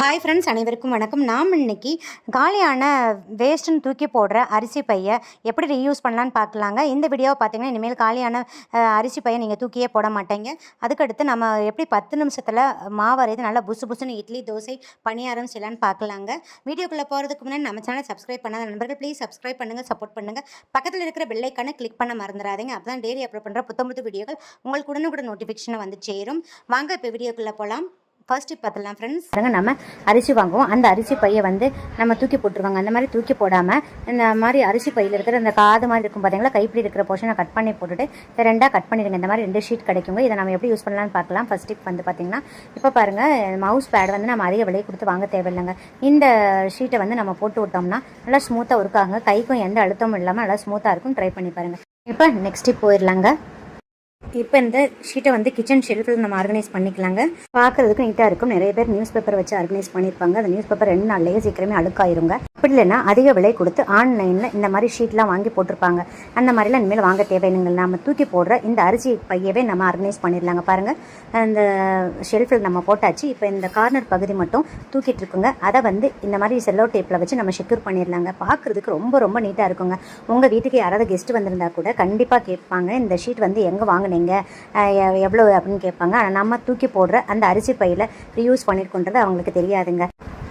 Hi friends அனைவருக்கும் வணக்கம். நாம் இன்றைக்கி காலியான வேஸ்ட்டுன்னு தூக்கி போடுற அரிசி பையை எப்படி ரீயூஸ் பண்ணலான்னு பார்க்கலாங்க. இந்த வீடியோவை பார்த்தீங்கன்னா இனிமேல் காலியான அரிசி பையை நீங்கள் தூக்கியே போட மாட்டீங்க. அதுக்கடுத்து நம்ம எப்படி பத்து நிமிஷத்தில் மாவு அரைது நல்லா புசு புசுன்னு இட்லி தோசை பணியாரம் செய்யலான்னு பார்க்கலாங்க. வீடியோக்குள்ளே போகிறதுக்கு முன்னாடி நம்ம சேனல் சப்ஸ்கிரைப் பண்ணாத நண்பர்கள் ப்ளீஸ் சப்ஸ்கிரைப் பண்ணுங்கள் சப்போர்ட் பண்ணுங்கள் பக்கத்தில் இருக்கிற பெல்லைக்கான கிளிக் பண்ண மறந்துடாதீங்க. அப்போ தான் டெய்லி அப்லோட் பண்ணுற புத்தம் புது வீடியோக்கள் உங்களுக்கு உடனுக்குடன் நோட்டிஃபிகேஷனை வந்து சேரும். வாங்க இப்போ வீடியோக்குள்ளே போகலாம் ஃபர்ஸ்ட் பார்த்துலாம் ஃப்ரெண்ட்ஸ் பாருங்க நம்ம அரிசி வாங்குவோம். அந்த அரிசி பையை வந்து நம்ம தூக்கி போட்டுருவாங்க. அந்த மாதிரி தூக்கி போடாமல் இந்த மாதிரி அரிசி பையில் இருக்கிற அந்த காது மாதிரி இருக்கும் பார்த்தீங்களா கைப்பிடி இருக்கிற போர்ஷனை கட் பண்ணி போட்டுட்டு ரெண்டாக கட் பண்ணிடுங்க. இந்த மாதிரி ரெண்டு ஷீட் கிடைக்குங்க. இதை நம்ம எப்படி யூஸ் பண்ணலாம்னு பார்க்கலாம். ஃபர்ஸ்ட் டிப் வந்து பார்த்தீங்கன்னா இப்போ பாருங்கள் மவுஸ் பேட் வந்து நம்ம அதிக விலை கொடுத்து வாங்க தேவையில்லைங்க. இந்த ஷீட்டை வந்து நம்ம போட்டு விட்டோம்னா நல்லா ஸ்மூத்தாக இருக்காங்க கைக்கும் எந்த அழுத்தமும் இல்லாமல் நல்லா ஸ்மூத்தாக இருக்கும். ட்ரை பண்ணி பாருங்கள் இப்போ நெக்ஸ்ட் டிப் போயிடலாங்க. இப்போ இந்த ஷீட்டை வந்து கிச்சன் ஷெல்ஃபில் நம்ம ஆர்கனைஸ் பண்ணிக்கலாங்க. பார்க்குறதுக்கு நீட்டாக இருக்கும். நிறைய பேர் நியூஸ் பேப்பர் வச்சு ஆர்கனைஸ் பண்ணியிருப்பாங்க அந்த நியூஸ் பேப்பர் ரெண்டு நாள்லேயே சீக்கிரமே அழுக்காயிருங்க. அப்படி இல்லைன்னா அதிக விலை கொடுத்து ஆன்லைனில் இந்த மாதிரி ஷீட்லாம் வாங்கி போட்டிருப்பாங்க. அந்த மாதிரிலாம் இனிமேல் வாங்க தேவையில்லைங்க. நம்ம தூக்கி போடுற இந்த அரிசி பையவே நம்ம ஆர்கனைஸ் பண்ணிடலாங்க. பாருங்கள் அந்த ஷெல்ஃபில் நம்ம போட்டாச்சு. இப்போ இந்த கார்னர் பகுதி மட்டும் தூக்கிட்டு இருக்குங்க. அதை வந்து இந்த மாதிரி செல்லோ டேப்பில் வச்சு நம்ம செக்யூர் பண்ணிடலாங்க. பார்க்குறதுக்கு ரொம்ப ரொம்ப நீட்டாக இருக்குங்க. உங்கள் வீட்டுக்கு யாராவது கெஸ்ட் வந்திருந்தா கூட கண்டிப்பாக கேட்பாங்க. இந்த ஷீட் வந்து எங்கே வாங்குனீங்க? எவ்வளோ அப்படின்னு கேட்பாங்க. ஆனால் நம்ம தூக்கி போடுற அந்த அரிசி பையில் ரீயூஸ் பண்ணியிருக்கோன்றது அவங்களுக்கு தெரியாதுங்க.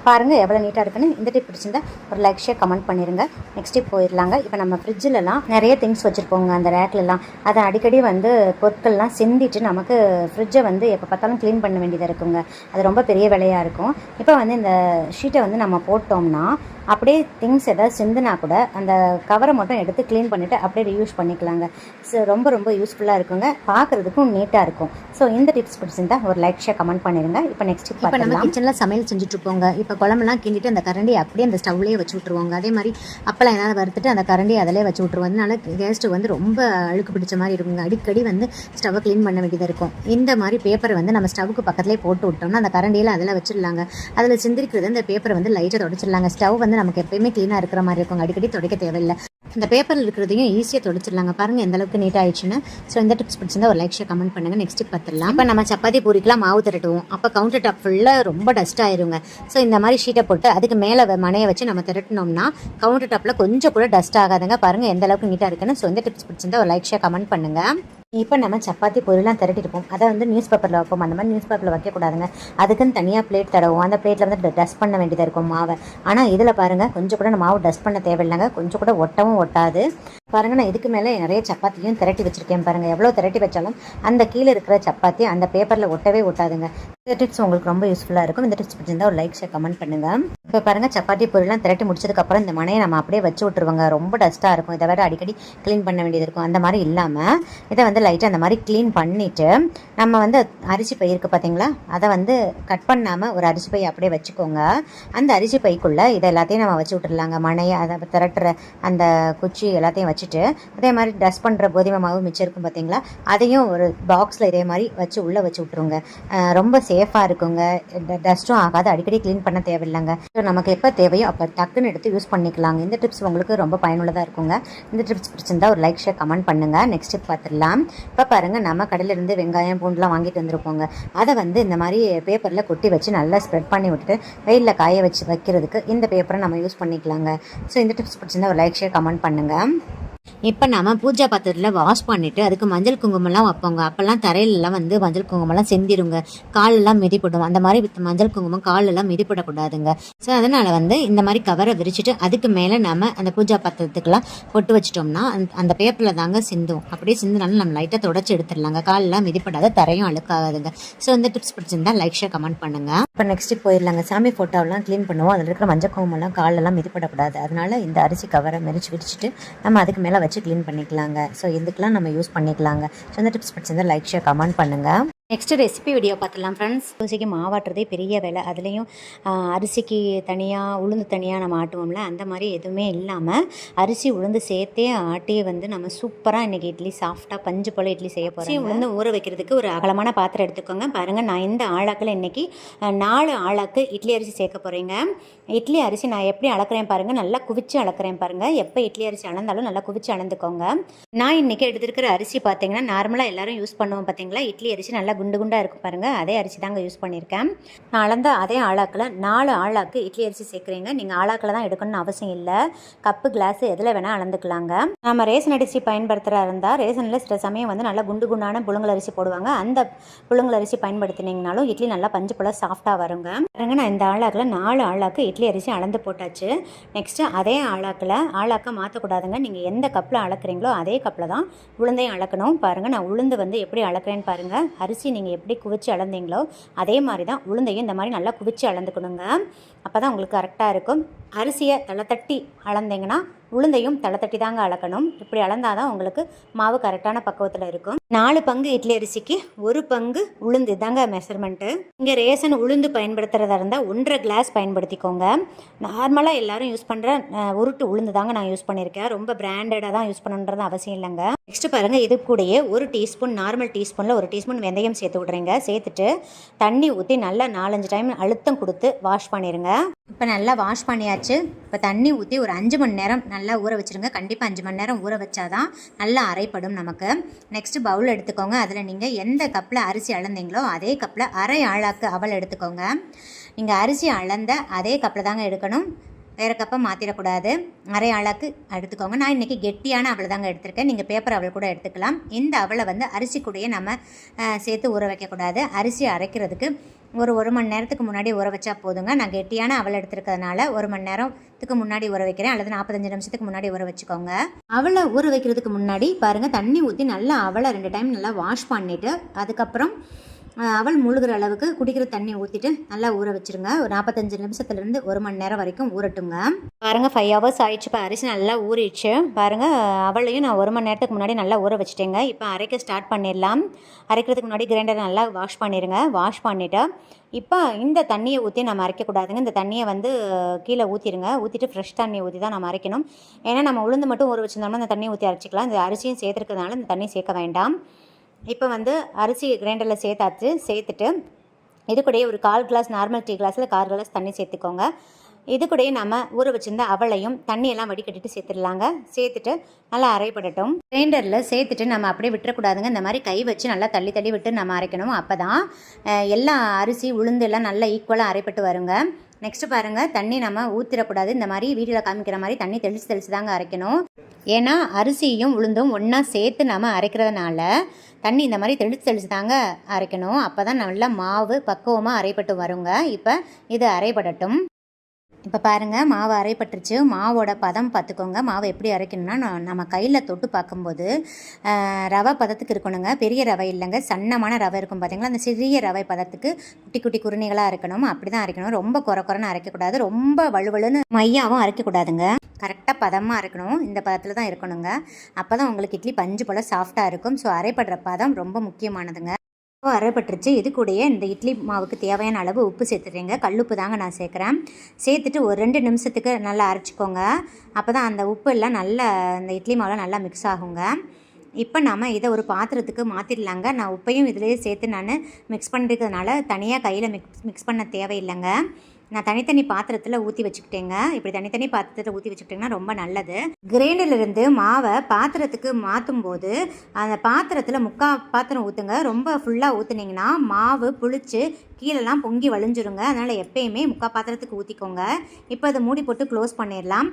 பாருங்க எவ்வளோ நீட்டாக இருக்குன்னு. இந்த டிப் பிடிச்சிருந்தா ஒரு லைக் ஷேர் கமெண்ட் பண்ணிருங்க. நெக்ஸ்ட் டிப் போயிடலாங்க இப்போ நம்ம ஃப்ரிட்ஜிலலாம் நிறைய திங்ஸ் வச்சுருப்போங்க. அந்த ரேக்லலாம் அதை அடிக்கடி வந்து பொருட்கள்லாம் சிந்திட்டு நமக்கு ஃப்ரிட்ஜை வந்து எப்போ பார்த்தாலும் க்ளீன் பண்ண வேண்டியதாக இருக்குங்க. அது ரொம்ப பெரிய வேலையாக இருக்கும். இப்போ வந்து இந்த ஷீட்டை வந்து நம்ம போட்டோம்னா அப்படியே திங்ஸ் ஏதாவது சிந்துனா கூட அந்த கவரை மட்டும் எடுத்து க்ளீன் பண்ணிவிட்டு அப்படியே ரியூஸ் பண்ணிக்கலாங்க. ஸோ ரொம்ப ரொம்ப யூஸ்ஃபுல்லாக இருக்குங்க. பார்க்குறதுக்கும் நீட்டாக இருக்கும். ஸோ இந்த டிப்ஸ் பிடிச்சிருந்தா ஒரு லைக் ஷேர் கமெண்ட் பண்ணிடுங்க இப்போ நெக்ஸ்ட் இப்போ நம்ம கிச்சனில் சமையல் செஞ்சுட்டு இருப்போங்க. இப்போ குழம்புலாம் கிண்டிட்டு அந்த கரண்டி அப்படியே அந்த ஸ்டவ்லேயே வச்சு விட்ருவாங்க அதே மாதிரி அப்பெல்லாம் ஏதாவது வறுத்துட்டு அந்த கரண்டி அதிலே வச்சு விட்ருவோம் அதனால கேஸ்ட் வந்து ரொம்ப அழுக்கு பிடிச்ச மாதிரி இருக்குங்க. அடிக்கடி வந்து ஸ்டவ்வை க்ளீன் பண்ண வேண்டியதாக இருக்கும். இந்த மாதிரி பேப்பரை வந்து நம்ம ஸ்டவ்வுக்கு பக்கத்துலேயே போட்டு விட்டோம்னா அந்த கரண்டியில் அதில் வச்சிடலாங்க அதில் சிந்திரிக்கிறது அந்த பேப்பரை வந்து லைட்டாக தொடச்சிடலாங்க ஸ்டவ் வந்து நமக்கு எப்பயுமே க்ளீனாக இருக்கிற மாதிரி இருக்கும் அடிக்கடி துடைக்க தேவையில்லை. இந்த பேப்பரில் இருக்கிறதையும் ஈஸியாக தொடச்சிடலாங்க பாருங்கள் எந்த அளவுக்கு நீட் ஆயிடுச்சுன்னு. ஸோ இந்த டிப்ஸ் பிடிச்சிருந்தா ஒரு லைக் ஷேர் கமெண்ட் பண்ணுங்க. நெக்ஸ்ட் பார்த்துடலாம். இப்போ நம்ம சப்பாத்தி பூரிக்கெலாம் மாவு திரட்டுவோம். அப்போ கவுண்டர் டாப் ஃபுல்லாக ரொம்ப டஸ்ட் ஆயிருங்க. ஸோ இந்த மாதிரி ஷீட்டை போட்டு அதுக்கு மேலே மனையை வச்சு நம்ம திரட்டினோம்னா கவுண்டர் டாப்பில் கொஞ்சம் கூட டஸ்ட் ஆகாதுங்க. பாருங்கள் எந்த அளவுக்கு நீட்டாக இருக்குன்னு. ஸோ இந்த டிப்ஸ் பிடிச்சிருந்தா ஒரு லைக் ஷேர் கமெண்ட் பண்ணுங்கள் இப்போ நம்ம சப்பாத்தி பொருள்லாம் திரட்டிருப்போம் அதை வந்து நியூஸ் பேப்பரில் வைப்போம். அந்த மாதிரி நியூஸ் பேப்பரில் வைக்கக்கூடாதுங்க. அதுக்குன்னு தனியாக பிளேட் தடவும். அந்த பிளேட்டில் வந்து டஸ்ட் பண்ண வேண்டியதாக இருக்கும் மாவை. ஆனால் இதில் பாருங்கள் கொஞ்சம் கூட மாவு டஸ்ட் பண்ண தேவையில்லைங்க. கொஞ்சம் கூட ஒட்டவும் ஒட்டாது. பாருங்க நான் இதுக்கு மேலே நிறைய சப்பாத்தியும் திரட்டி வச்சிருக்கேன் பாருங்க. எவ்வளோ திரட்டி வச்சாலும் அந்த கீழே இருக்கிற சப்பாத்தி அந்த பேப்பரில் ஒட்டவே ஒட்டாதுங்க. இந்த டிப்ஸ் உங்களுக்கு ரொம்ப யூஸ்ஃபுல்லாக இருக்கும். இந்த டிப்ஸ் பிடிச்சிருந்தா ஒரு லைக் ஷேர் கமெண்ட் பண்ணுங்க. இப்போ பாருங்க சப்பாத்தி பொருள்லாம் திரட்டி முடிச்சதுக்கப்புறம் இந்த மனையை நம்ம அப்படியே வச்சு விட்டுருவாங்க. ரொம்ப டஸ்ட்டாக இருக்கும். இதை வேறு அடிக்கடி க்ளீன் பண்ண வேண்டியது இருக்கும். அந்த மாதிரி இல்லாமல் இதை வந்து லைட்டாக அந்த மாதிரி க்ளீன் பண்ணிவிட்டு நம்ம வந்து அரிசி பை இருக்குது பார்த்தீங்களா அதை வந்து கட் பண்ணாமல் ஒரு அரிசி பை அப்படியே வச்சுக்கோங்க. அந்த அரிசி பைக்குள்ளே இதை எல்லாத்தையும் நம்ம வச்சு விட்டுடலாங்க மனையை அதை திரட்டுற அந்த குச்சி எல்லாத்தையும் வச்சுட்டு அதே மாதிரி டஸ்ட் பண்ணுற கோதுமை மாவு மிச்சம் இருக்கும் பார்த்தீங்களா அதையும் ஒரு பாக்ஸில் இதே மாதிரி வச்சு உள்ளே வச்சு விட்ருங்க ரொம்ப சேஃபாக இருக்குங்க. டஸ்ட்டும் ஆகாது. அடிக்கடி க்ளீன் பண்ண தேவையில்லைங்க. ஸோ நமக்கு எப்போ தேவையோ அப்போ டக்குன்னு எடுத்து யூஸ் பண்ணிக்கலாங்க. இந்த டிப்ஸ் உங்களுக்கு ரொம்ப பயனுள்ளதாக இருக்குங்க. இந்த டிப்ஸ் பிடிச்சிருந்தா ஒரு லைக் ஷேர் கமெண்ட் பண்ணுங்கள் நெக்ஸ்ட் டிப் பார்த்துடலாம். இப்போ பாருங்கள் நம்ம கடையிலேருந்து வெங்காயம் பூண்டுலாம் வாங்கிட்டு வந்திருப்போங்க. அதை வந்து இந்த மாதிரி பேப்பரில் கொட்டி வச்சு நல்லா ஸ்ப்ரெட் பண்ணி விட்டுட்டு வெயிலில் காய வச்சு வைக்கிறதுக்கு இந்த பேப்பரை நம்ம யூஸ் பண்ணிக்கலாங்க. ஸோ இந்த டிப்ஸ் பிடிச்சிருந்தா ஒரு லைக் ஷேர் கமெண்ட் பண்ணுங்கள் இப்போ நம்ம பூஜா பாத்திரத்தில் வாஷ் பண்ணிவிட்டு அதுக்கு மஞ்சள் குங்குமம்லாம் வைப்போங்க. அப்போல்லாம் தரையிலலாம் வந்து மஞ்சள் குங்குமம்லாம் செந்திருங்க. காலெல்லாம் மிதிப்படும் அந்த மாதிரி மஞ்சள் குங்குமம் காலெல்லாம் மிதிப்படக்கூடாதுங்க ஸோ அதனால் வந்து இந்த மாதிரி கவரை விரிச்சிட்டு அதுக்கு மேலே நம்ம அந்த பூஜா பாத்திரத்துக்கெல்லாம் பொட்டு வச்சிட்டோம்னா அந்த- அந்த பேப்பரில் தாங்க சிந்தும். அப்படியே சிந்துனாலும் நம்ம லைட்டாக தொடச்சி எடுத்துடலாங்க. காலெல்லாம் மிதிப்படாத தரையும் அழுக்காகாதுங்க. ஸோ இந்த டிப்ஸ் பிடிச்சிருந்தா லைக் ஷேர் கமெண்ட் பண்ணுங்க. இப்போ நெக்ஸ்ட் போயிடலாங்க. சாமி ஃபோட்டோவெல்லாம் க்ளீன் பண்ணுவோம். அதில் இருக்கிற மஞ்சள் குங்குமம்லாம் காலெல்லாம் மிதிப்படக்கூடாது அதனால இந்த அரிசி கவரை மெரிச்சு விரிச்சிட்டு நம்ம அதுக்கு மேலே வச்சு க்ளீன் பண்ணிக்கலாங்க. ஸோ இதுக்கெலாம் நம்ம யூஸ் பண்ணிக்கலாங்க. ஸோ இந்த டிப்ஸ் பிடிச்சிருந்தா லைக் ஷேர் கமெண்ட் பண்ணுங்கள் நெக்ஸ்ட் ரெசிபி வீடியோ பார்த்துலாம் ஃப்ரெண்ட்ஸ் தோசைக்கு மாவாட்டுறதே பெரிய வேலை. அதுலேயும் அரிசிக்கு தனியாக உளுந்து தனியாக நம்ம ஆட்டுவோம்ல அந்த மாதிரி எதுவுமே இல்லாமல் அரிசி உளுந்து சேர்த்தே ஆட்டி வந்து நம்ம சூப்பராக இன்றைக்கி இட்லி சாஃப்டாக பஞ்சு போல் இட்லி செய்ய போகிறோம் உளுந்து ஊற வைக்கிறதுக்கு ஒரு அகலமான பாத்திரம் எடுத்துக்கோங்க. பாருங்கள் நான் இந்த ஆளாக்கில் இன்றைக்கி நாலு ஆளாக்கு இட்லி அரிசி சேர்க்க போகிறீங்க இட்லி அரிசி நான் எப்படி அளக்குறேன் பாருங்கள் நல்லா குவிச்சு அளக்குறேன் பாருங்கள் எப்போ இட்லி அரிசி அளந்தாலும் நல்லா குவிச்சு அளந்துக்கோங்க. நான் இன்றைக்கி எடுத்துருக்கிற அரிசி பார்த்தீங்கன்னா நார்மலாக எல்லோரும் யூஸ் பண்ணுவோம் பார்த்தீங்களா இட்லி அரிசி நல்லா குண்டு குண்டாக இருக்கும் பாருங்கள் அதே அரிசி தாங்க யூஸ் பண்ணியிருக்கேன் நான் அளந்த அதே ஆளாக்கில் நாலு ஆளாக்கு இட்லி அரிசி சேர்க்குறீங்க. நீங்கள் ஆளாக்கில் தான் எடுக்கணும்னு அவசியம் இல்லை. கப்பு கிளாஸ் எதில் வேணால் அளந்துக்கலாங்க. நம்ம ரேஷன் அரிசி பயன்படுத்துகிறா இருந்தால் ரேஷனில் சில சமயம் வந்து நல்லா குண்டு குண்டான புழுங்கல் அரிசி போடுவாங்க. அந்த புழுங்கல் அரிசி பயன்படுத்தினீங்கனாலும் இட்லி நல்லா பஞ்சு போல் சாஃப்டாக வருங்க. பாருங்க நான் இந்த ஆளாக்கில் நாலு ஆளாக்கு இட்லி அரிசி அளந்து போட்டாச்சு. நெக்ஸ்ட்டு அதே ஆளாக்கில் ஆளாக்க மாற்றக்கூடாதுங்க நீங்கள் எந்த கப்பில் அளக்குறீங்களோ அதே கப்பில் தான் உளுந்தையும் அளக்கணும். பாருங்கள் நான் உளுந்து வந்து எப்படி அளக்குறேன்னு பாருங்கள் அரிசி நீங்கள் எப்படி குவிச்சு அளந்தீங்களோ அதே மாதிரி தான் உளுந்தையும் இந்த மாதிரி நல்லா குவிச்சு அளந்துக்கணுங்க. அப்போ தான் உங்களுக்கு கரெக்டாக இருக்கும். அரிசியை தலை தட்டி அளந்தீங்கன்னா உளுந்தையும் தலை தட்டி தாங்க அளக்கணும். இப்படி அளந்தால் தான் உங்களுக்கு மாவு கரெக்டான பக்குவத்தில் இருக்கும். நாலு பங்கு இட்லி அரிசிக்கு ஒரு பங்கு உளுந்து. தாங்க மெஷர்மெண்ட்டு இங்கே ரேசன் உளுந்து பயன்படுத்துகிறதா இருந்தால் ஒன்றரை கிளாஸ் பயன்படுத்திக்கோங்க. நார்மலாக எல்லாரும் யூஸ் பண்ணுற உருட்டு உளுந்து தாங்க நான் யூஸ் பண்ணியிருக்கேன் ரொம்ப பிராண்டடாக தான் யூஸ் பண்ணணுன்றது அவசியம் இல்லைங்க. நெக்ஸ்ட் பாருங்கள் இது கூடயே ஒரு டீஸ்பூன் நார்மல் டீஸ்பூனில் ஒரு டீஸ்பூன் வெந்தயம் சேர்த்து விட்றீங்க. சேர்த்துட்டு தண்ணி ஊற்றி நல்லா நாலஞ்சு டைம் அழுத்தம் கொடுத்து வாஷ் பண்ணிடுங்க இப்போ நல்லா வாஷ் பண்ணியாச்சு. இப்போ தண்ணி ஊற்றி ஒரு அஞ்சு மணி நேரம் நல்லா ஊற வச்சுருங்க. கண்டிப்பாக அஞ்சு மணி நேரம் ஊற வச்சாதான் நல்லா அரைப்படும் நமக்கு. நெக்ஸ்ட்டு பவுல் எடுத்துக்கோங்க. அதில் நீங்கள் எந்த கப்பில் அரிசி அளந்தீங்களோ அதே கப்பில் அரை ஆழாக்கு அவல் எடுத்துக்கோங்க. நீங்கள் அரிசி அளந்த அதே கப்பில் தாங்க எடுக்கணும். வேறு கப்பை மாற்றிடக்கூடாது அரை அளவுக்கு எடுத்துக்கோங்க. நான் இன்றைக்கி கெட்டியான அவளை தாங்க எடுத்திருக்கேன். நீங்கள் பேப்பர் அவள் கூட எடுத்துக்கலாம். இந்த அவளை வந்து அரிசி கூடயே நம்ம சேர்த்து ஊற வைக்கக்கூடாது. அரிசி அரைக்கிறதுக்கு ஒரு ஒரு மணி நேரத்துக்கு முன்னாடி ஊற வச்சா போதுங்க. நான் கெட்டியான அவள் எடுத்துருக்கிறதுனால ஒரு மணி நேரத்துக்கு முன்னாடி ஊற வைக்கிறேன். அல்லது நாற்பத்தஞ்சு நிமிஷத்துக்கு முன்னாடி ஊற வச்சுக்கோங்க. அவளை ஊற வைக்கிறதுக்கு முன்னாடி பாருங்கள் தண்ணி ஊற்றி நல்லா அவளை ரெண்டு டைம் நல்லா வாஷ் பண்ணிவிட்டு அதுக்கப்புறம் அவள் முழுகிற அளவுக்கு குடிக்கிற தண்ணி ஊற்றிட்டு நல்லா ஊற வச்சிருங்க. ஒரு நாற்பத்தஞ்சு நிமிஷத்துலேருந்து ஒரு மணி நேரம் வரைக்கும் ஊறட்டுங்க. பாருங்கள் ஃபைவ் ஹவர்ஸ் ஆயிடுச்சு. இப்போ அரிசி நல்லா ஊறிடுச்சு. பாருங்கள் அவளையும் நான் ஒரு மணி நேரத்துக்கு முன்னாடி நல்லா ஊற வச்சுட்டேங்க. இப்போ அரைக்க ஸ்டார்ட் பண்ணிடலாம். அரைக்கிறதுக்கு முன்னாடி கிரைண்டரை நல்லா வாஷ் பண்ணிடுங்க வாஷ் பண்ணிவிட்டு இப்போ இந்த தண்ணியை ஊற்றி நம்ம அரைக்கக்கூடாதுங்க இந்த தண்ணியை வந்து கீழே ஊற்றிடுங்க ஊற்றிட்டு ஃப்ரெஷ் தண்ணியை ஊற்றி தான் நம்ம அரைக்கணும். ஏன்னா நம்ம உளுந்து மட்டும் ஊற வச்சுருந்தோம்னா இந்த தண்ணி ஊற்றி அரைச்சிக்கலாம். இந்த அரிசியும் சேர்த்துருக்கிறதுனால இந்த தண்ணி சேர்க்க வேண்டாம். இப்போ வந்து அரிசி கிரைண்டரில் சேர்த்தாச்சு. சேர்த்துட்டு இது கூடயே ஒரு கால் கிளாஸ் நார்மல் டீ கிளாஸில் கால் கிளாஸ் தண்ணி சேர்த்துக்கோங்க. இது கூடயே நம்ம ஊற வச்சுருந்த அவளையும் தண்ணியெல்லாம் வடிகட்டிட்டு சேர்த்துடலாங்க. சேர்த்துட்டு நல்லா அரைப்படட்டும். கிரைண்டரில் சேர்த்துட்டு நம்ம அப்படியே விட்டுறக்கூடாதுங்க. இந்த மாதிரி கை வச்சு நல்லா தள்ளி தள்ளி விட்டு நம்ம அரைக்கணும். அப்போ தான் எல்லா அரிசி உளுந்து எல்லாம் நல்லா ஈக்குவலாக அரைப்பட்டு வருங்க. நெக்ஸ்ட்டு பாருங்கள் தண்ணி நம்ம ஊற்றிடக்கூடாது இந்த மாதிரி வீட்டில் காமிக்கிற மாதிரி தண்ணி தெளித்து தெளித்து தாங்க அரைக்கணும். ஏன்னா அரிசியும் உளுந்தும் ஒன்றா சேர்த்து நம்ம அரைக்கிறதுனால தண்ணி இந்த மாதிரி தெளித்து தெளித்து தாங்க அரைக்கணும். அப்போ தான் நல்லா மாவு பக்குவமாக அரைப்பட்டு வருங்க. இப்போ இது அரைப்படட்டும். இப்போ பாருங்கள் மாவு அரைப்பட்டுருச்சு. மாவோட பதம் பார்த்துக்கோங்க மாவு எப்படி அரைக்கணும்னா நம்ம கையில் தொட்டு பார்க்கும்போது ரவை பதத்துக்கு இருக்கணுங்க. பெரிய ரவை இல்லைங்க. சன்னமான ரவை இருக்கும் பார்த்தீங்களா அந்த சிறிய ரவை பதத்துக்கு குட்டி குட்டி குருணிகளாக அரைக்கணும். அப்படி தான் அரைக்கணும். ரொம்ப குறை குறைன்னு அரைக்கக்கூடாது. ரொம்ப வலுவலுன்னு மையாவும் அரைக்கக்கூடாதுங்க. கரெக்டாக பதமாக அரைக்கணும். இந்த பதத்தில் தான் இருக்கணுங்க. அப்போ தான் உங்களுக்கு இட்லி பஞ்சு போல் சாஃப்டாக இருக்கும். ஸோ அரைப்படுற பதம் ரொம்ப முக்கியமானதுங்க. மாவு அரைப்பட்டுருச்சு. இது கூடயே இந்த இட்லி மாவுக்கு தேவையான அளவு உப்பு சேர்த்துட்றீங்க. கல்லுப்பு தாங்க நான் சேர்க்குறேன். சேர்த்துட்டு ஒரு ரெண்டு நிமிஷத்துக்கு நல்லா அரைச்சிக்கோங்க. அப்போ தான் அந்த உப்பு எல்லாம் நல்லா இந்த இட்லி மாவில் நல்லா மிக்ஸ் ஆகுங்க. இப்போ நாம் இதை ஒரு பாத்திரத்துக்கு மாற்றிடலாங்க நான் உப்பையும் இதிலேயே சேர்த்து நான் மிக்ஸ் பண்ணிருக்கிறதுனால தனியாக கையில் மிக்ஸ் மிக்ஸ் பண்ண தேவையில்லைங்க. நான் தனித்தனி பாத்திரத்தில் ஊற்றி வச்சுக்கிட்டேங்க. இப்படி தனித்தனி பாத்திரத்தில் ஊற்றி வச்சுக்கிட்டிங்கன்னா ரொம்ப நல்லது. கிரைண்டர்லேருந்து மாவை பாத்திரத்துக்கு மாற்றும் போது அந்த பாத்திரத்தில் முக்கால் பாத்திரம் ஊற்றுங்க ரொம்ப ஃபுல்லாக ஊற்றுனீங்கன்னா மாவு புளிச்சு கீழெல்லாம் பொங்கி வழிஞ்சிருங்க. அதனால் எப்பயுமே முக்கால் பாத்திரத்துக்கு ஊற்றிக்கோங்க இப்போ அதை மூடி போட்டு க்ளோஸ் பண்ணிடலாம்.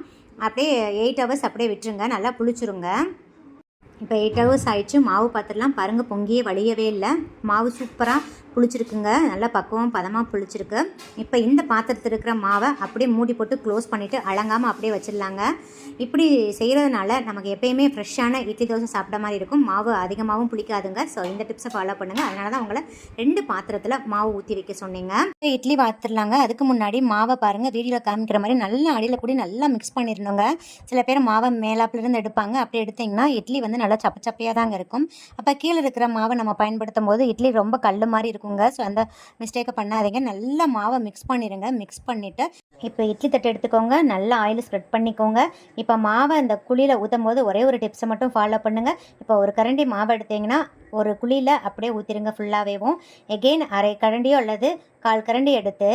அப்படியே எயிட் ஹவர்ஸ் அப்படியே விட்டுருங்க. நல்லா புளிச்சிருங்க. இப்போ எயிட் ஹவர்ஸ் ஆயிடுச்சு. மாவு பாத்திரலாம் பாருங்கள் பொங்கியே வழியவே இல்லை. மாவு சூப்பராக புளிச்சிருக்குங்க. நல்லா பக்குவம் பதமாக புளிச்சிருக்கு. இப்போ இந்த பாத்திரத்தில் இருக்கிற மாவை அப்படியே மூடி போட்டு க்ளோஸ் பண்ணிவிட்டு அலங்காமல் அப்படியே வச்சிடலாங்க. இப்படி செய்கிறதுனால நமக்கு எப்பயுமே ஃப்ரெஷ்ஷான இட்லி தோசை சாப்பிட்ட மாதிரி இருக்கும். மாவு அதிகமாகவும் புளிக்காதுங்க. ஸோ இந்த டிப்ஸை ஃபாலோ பண்ணுங்கள் அதனால தான் உங்களை ரெண்டு பாத்திரத்தில் மாவு ஊற்றி வைக்க சொன்னீங்க. இட்லி பார்த்துடலாங்க அதுக்கு முன்னாடி மாவை பாருங்கள் வீடியோவில் காமிக்கிற மாதிரி நல்லா அடியில் கூடி நல்லா மிக்ஸ் பண்ணிடணுங்க. சில பேர் மாவை மேலாப்பில் இருந்து எடுப்பாங்க. அப்படி எடுத்தீங்கன்னா இட்லி வந்து நல்லா சப்பச்சப்பையாக தாங்க இருக்கும். அப்போ கீழே இருக்கிற மாவை நம்ம பயன்படுத்தும் போது இட்லி ரொம்ப கல் மாதிரி இருக்கும். இருக்குங்க ஸோ அந்த மிஸ்டேக்கை பண்ணாதீங்க. நல்லா மாவை மிக்ஸ் பண்ணிடுங்க மிக்ஸ் பண்ணிவிட்டு இப்போ இட்லி தட்டு எடுத்துக்கோங்க. நல்லா ஆயில் ஸ்ப்ரெட் பண்ணிக்கோங்க. இப்போ மாவை அந்த குழியில் ஊற்றும் போது ஒரே ஒரு டிப்ஸை மட்டும் ஃபாலோ பண்ணுங்கள் இப்போ ஒரு கரண்டி மாவு எடுத்தீங்கன்னா ஒரு குழியில் அப்படியே ஊற்றிடுங்க ஃபுல்லாகவேவும் எகெயின் அரை கரண்டியோ அல்லது கால் கரண்டி எடுத்து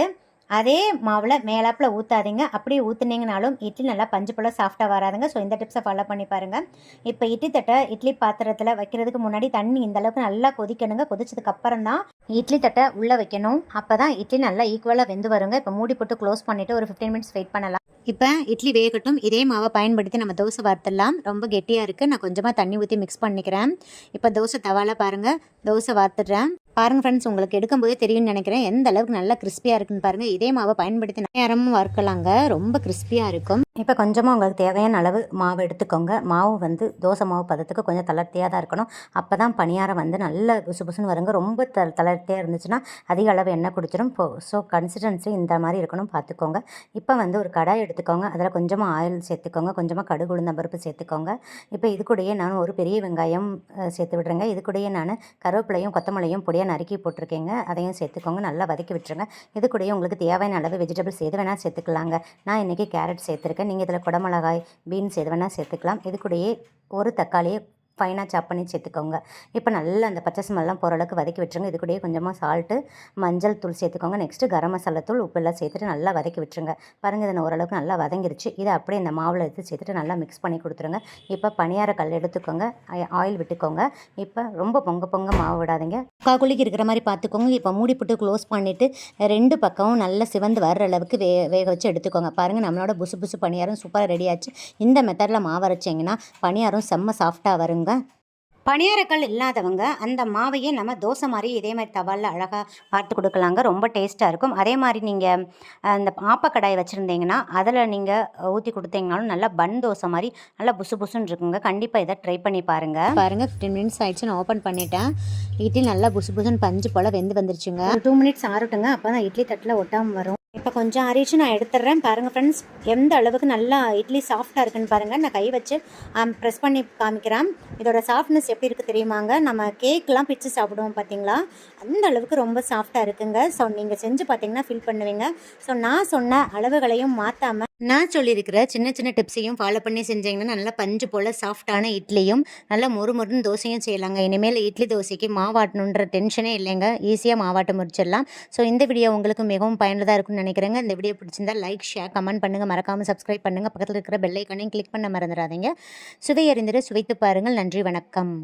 அதே மாவில் மேலாப்பில் ஊற்றாதீங்க அப்படியே ஊற்றுனீங்கனாலும் இட்லி நல்லா பஞ்சு போல் சாஃப்டாக வராதுங்க. ஸோ இந்த டிப்ஸை ஃபாலோ பண்ணி பாருங்கள் இப்போ இட்லி தட்டை இட்லி பாத்திரத்தில் வைக்கிறதுக்கு முன்னாடி தண்ணி இந்த அளவுக்கு நல்லா கொதிக்கணுங்க. கொதிச்சதுக்கு அப்புறம் தான் இட்லி தட்டை உள்ளே வைக்கணும். அப்போ தான் இட்லி நல்லா ஈக்குவலாக வெந்து வருங்க. இப்போ மூடி போட்டு க்ளோஸ் பண்ணிவிட்டு ஒரு ஃபிஃப்டீன் மினிட்ஸ் வெயிட் பண்ணலாம். இப்போ இட்லி வேகட்டும். இதே மாவை பயன்படுத்தி நம்ம தோசை வார்த்தலாம் ரொம்ப கெட்டியாக இருக்குது நான் கொஞ்சமாக தண்ணி ஊற்றி மிக்ஸ் பண்ணிக்கிறேன். இப்போ தோசை தவால பாருங்கள் தோசை வார்த்துடுறேன் பாருங்கள் ஃப்ரெண்ட்ஸ் உங்களுக்கு எடுக்கும்போதே தெரியும்னு நினைக்கிறேன். எந்த அளவுக்கு நல்லா கிறிஸ்பியாக இருக்குன்னு பாருங்கள் இதே மாவை பயன்படுத்தி நேரமும் வறுக்கலாங்க. ரொம்ப கிறிஸ்பியாக இருக்கும். இப்போ கொஞ்சமாக உங்களுக்கு தேவையான அளவு மாவு எடுத்துக்கோங்க. மாவு வந்து தோசை மாவு பதத்துக்கு கொஞ்சம் தளர்த்தியாக தான் இருக்கணும். அப்போ தான் பணியாரம் வந்து நல்ல புசு புசுன்னு வருங்க. ரொம்ப த தளர்த்தியாக இருந்துச்சுன்னா அதிக அளவு எண்ணெய் குடிச்சிடும் ஸோ கன்சிஸ்டன்சி இந்த மாதிரி இருக்கணும் பார்த்துக்கோங்க இப்போ வந்து ஒரு கடாய் எடுத்துக்கோங்க. அதில் கொஞ்சமாக ஆயில் சேர்த்துக்கோங்க. கொஞ்சமாக கடுகு உளுந்தம்பருப்பு சேர்த்துக்கோங்க. இப்போ இது கூடயே நான் ஒரு பெரிய வெங்காயம் சேர்த்து விடுறேங்க. இது கூடயே நான் கருவேப்பிலையும் கொத்தமல்லியும் பொடியாக நறுக்கி போட்டிருக்கேங்க. அதையும் சேர்த்துக்கோங்க. நல்லா வதக்கி விட்டுருங்க. இது கூடயே உங்களுக்கு தேவையான அளவு வெஜிடபிள்ஸ் எது வேணால் சேர்த்துக்கலாங்க. நான் இன்றைக்கி கேரட் சேர்த்துருக்கேன். நீங்கள் இதில் குடமிளகாய் பீன்ஸ் எது வேணால் சேர்த்துக்கலாம். இது கூடயே ஒரு தக்காளியை ஃபைனாக சாப் பண்ணி சேர்த்துக்கோங்க. இப்போ நல்லா அந்த பச்சை ஸ்மெல்லாம் போகிற அளவுக்கு வதக்கி விட்டுருங்க. இது கூடயே கொஞ்சமாக சால்ட்டு மஞ்சள் தூள் சேர்த்துக்கோங்க. நெக்ஸ்ட்டு கரம் மசாலா தூள் உப்பு எல்லாம் சேர்த்துட்டு நல்லா வதக்கி விட்டுருங்க. பாருங்கள் இதை ஓரளவுக்கு நல்லா வதங்கிருச்சு. இதை அப்படியே இந்த மாவில் எடுத்து சேர்த்துட்டு நல்லா மிக்ஸ் பண்ணி கொடுத்துருங்க. இப்போ பணியார கல் எடுத்துக்கோங்க. ஆயில் விட்டுக்கோங்க. இப்போ ரொம்ப பொங்க பொங்க மாவு விடாதீங்க. காக்குலிக்கு இருக்கிற மாதிரி பார்த்துக்கோங்க இப்போ மூடி போட்டு க்ளோஸ் பண்ணிவிட்டு ரெண்டு பக்கமும் நல்லா சிவந்து வர்ற அளவுக்கு வே வேக வச்சு எடுத்துக்கோங்க. பாருங்கள் நம்மளோட புசு புசு பணியாரம் சூப்பராக ரெடி ஆச்சு. இந்த மெத்தடில் மாவு அரைச்சிங்கன்னா பணியாரம் செம்ம சாஃப்டாக வருங்க. பணியாரக்கல் இல்லாதவங்க அந்த மாவையே நம்ம தோசை மாதிரி இதே மாதிரி தவாலில் அழகாக பார்த்து கொடுக்கலாங்க. ரொம்ப டேஸ்ட்டாக இருக்கும். அதே மாதிரி நீங்கள் அந்த ஆப்பக்கடாய் வச்சுருந்தீங்கன்னா அதில் நீங்கள் ஊற்றி கொடுத்தீங்கனாலும் நல்லா பன் தோசை மாதிரி நல்லா புசு புசுன்னு இருக்குங்க. கண்டிப்பாக இதை ட்ரை பண்ணி பாருங்கள் பாருங்கள் ஃபிஃப்டீன் மினிட்ஸ் ஆயிடுச்சு. நான் ஓப்பன் பண்ணிட்டேன். இட்லி நல்லா புசு புசுன்னு பஞ்சு போல் வெந்து வந்துருச்சுங்க. டூ மினிட்ஸ் ஆறட்டுங்க. அப்போ தான் இட்லி தட்டில் ஒட்டாமல் வரும். இப்போ கொஞ்சம் ஆறிச்சு நான் எடுத்துடுறேன் பாருங்கள் ஃப்ரெண்ட்ஸ் எந்த அளவுக்கு நல்லா இட்லி சாஃப்டாக இருக்குன்னு பாருங்கள் நான் கை வச்சு um, ப்ரெஸ் பண்ணி காமிக்கிறேன். இதோட சாஃப்ட்னஸ் எப்படி இருக்குது தெரியுமாங்க? நம்ம கேக்லாம் பிச்சு சாப்பிடுவோம் பார்த்தீங்களா அந்த அளவுக்கு ரொம்ப சாஃப்டாக இருக்குங்க. ஸோ நீங்கள் செஞ்சு பார்த்தீங்கன்னா ஃபீல் பண்ணுவீங்க. ஸோ நான் சொன்ன அளவுகளையும் மாற்றாமல் நான் சொல்லியிருக்கிற சின்ன சின்ன டிப்ஸையும் ஃபாலோ பண்ணி செஞ்சீங்கன்னா நல்லா பஞ்சு போல் சாஃப்டான இட்லியும் நல்லா மொறு மொறுன்னு தோசையும் செய்யலாங்க. இனிமேல் இட்லி தோசைக்கு மாவாட்டணுன்ற டென்ஷனே இல்லைங்க. ஈஸியாக மாவாட்ட முடிச்சிடலாம். ஸோ இந்த வீடியோ உங்களுக்கு மிகவும் பயனுள்ளதாக இருக்கும்னு நினைக்கிறேங்க. இந்த வீடியோ பிடிச்சிருந்தா லைக் ஷேர் கமெண்ட் பண்ணுங்கள் மறக்காமல் சப்ஸ்கிரைப் பண்ணுங்கள் பக்கத்தில் இருக்கிற பெல்லைக்கானையும் கிளிக் பண்ண மறந்துடாதீங்க. சுவை அறிந்திட சுவைத்து பாருங்கள். நன்றி வணக்கம்.